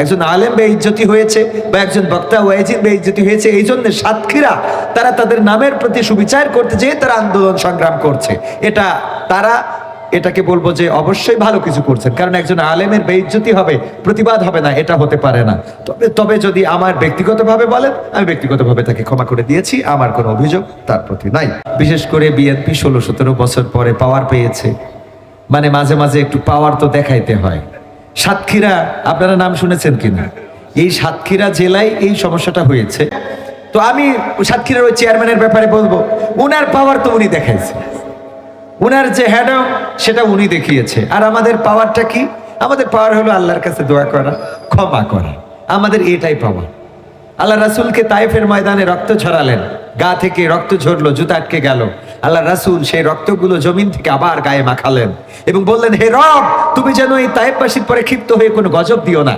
একজন আলেম বেইজ্জতি হয়েছে বা একজন বক্তা ওয়াইজিন বেইজ্জতি হয়েছে, এই জন্য সাতক্ষীরা তারা তাদের নামের প্রতি সুবিচার করতে যেয়ে তারা আন্দোলন সংগ্রাম করছে। এটা তারা এটাকে বলব যে অবশ্যই ভালো কিছু করছেন, কারণ একজন আলেমের বেইজ্জতি হবে, প্রতিবাদ হবে না, এটা হতে পারে না। তবে তবে যদি আমার ব্যক্তিগতভাবে বলেন, আমি ব্যক্তিগতভাবে তাকে ক্ষমা করে দিয়েছি, আমার কোনো অভিযোগ তার প্রতি নাই। বিশেষ করে বিএনপি ষোলো সতেরো বছর পরে পাওয়ার পেয়েছে। মানে মাঝে মাঝে একটু পাওয়ার তো দেখাইতে হয়। সাতক্ষীরা, আপনারা নাম শুনেছেন কিনা? এই সাতক্ষীরা জেলায় এই সমস্যাটা হয়েছে। তো আমি সাতক্ষীরার ওই চেয়ারম্যানের ব্যাপারে বলব, উনার পাওয়ার তো উনি দেখাইছে। উনার যে হ্যাডম সেটা উনি দেখিয়েছে। আর আমাদের পাওয়ারটা কি? আমাদের পাওয়ার হলো আল্লাহর কাছে দোয়া করা, ক্ষমা করা। আমাদের এটাই পাওয়ার আল্লাহ রাসুলকে তাইফের ময়দানে রক্ত ছড়ালেন, গা থেকে রক্ত ঝরলো, জুতা আটকে গেল। আল্লাহ রাসুল সেই রক্তগুলো জমিন থেকে আবার গায়ে মাখালেন এবং বললেন, হে রব, তুমি যেন এই তাইফবাসীর পরে ক্ষিপ্ত হয়ে কোনো গজব দিও না।